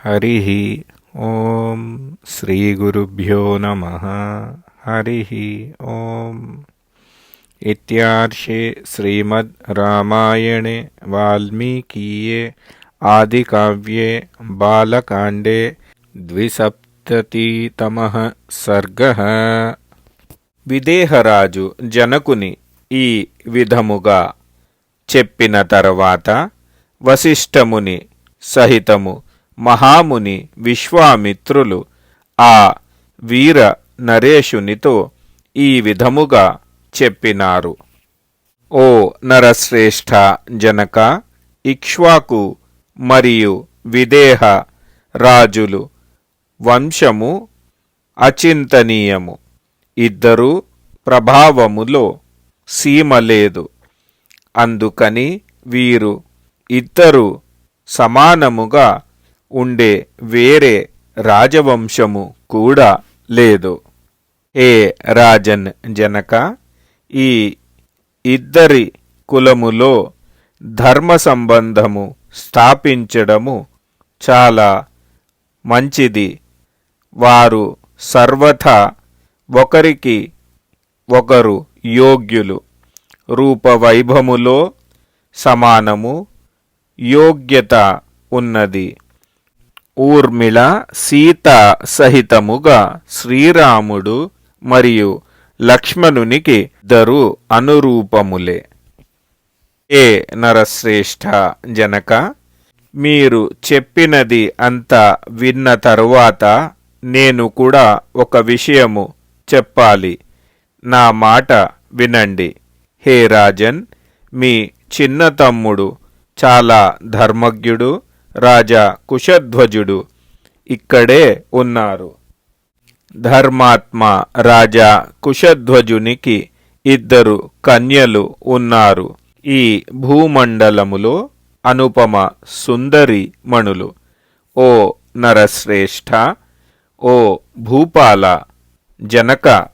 హరి ఓం శ్రీ గురుభ్యో నమ హరి ఓం ఇత్యార్షే శ్రీమద్ రామాయణే వాల్మీకీయే ఆదికావ్యే బాలకాండే ద్విసప్తతితమః సర్గ విదేహరాజు జనకుని ఈ విధముగా చెప్పిన తర్వాత వశిష్ఠముని సహితము మహాముని విశ్వామిత్రులు ఆ వీర నరేషునితో ఈ విధముగా చెప్పినారు. ఓ నరశ్రేష్ఠ జనక ఇక్ష్వాకు మరియు విదేహ రాజులు వంశము అచింతనీయము. ఇద్దరూ ప్రభావములో సీమ లేదు అందుకని వీరు ఇద్దరు సమానముగా ఉండే వేరే రాజవంశము కూడా లేదు. ఏ రాజన్ జనక? ఈ ఇద్దరి కులములో ధర్మ సంబంధము స్థాపించడము చాలా మంచిది. వారు సర్వథా ఒకరికి ఒకరు యోగ్యులు. రూపవైభములో సమానము యోగ్యత ఉన్నది. ఊర్మిళ సీత సహితముగా శ్రీరాముడు మరియు లక్ష్మణునికి దరు అనురూపములే. ఏ నరశ్రేష్ఠ జనక మీరు చెప్పినది అంతా విన్న తరువాత నేను కూడా ఒక విషయము చెప్పాలి. నా మాట వినండి. హే రాజన్ మీ చిన్న తమ్ముడు చాలా ధర్మజ్ఞుడు రాజా కుశధ్వజుడు ఇక్కడే ఉన్నారు. ధర్మాత్మ రాజా కుశధ్వజునికి ఇద్దరు కన్యలు ఉన్నారు. ఈ భూమండలములో అనుపమ సుందరి మణులు. ఓ నరశ్రేష్ఠ ఓ భూపాల జనక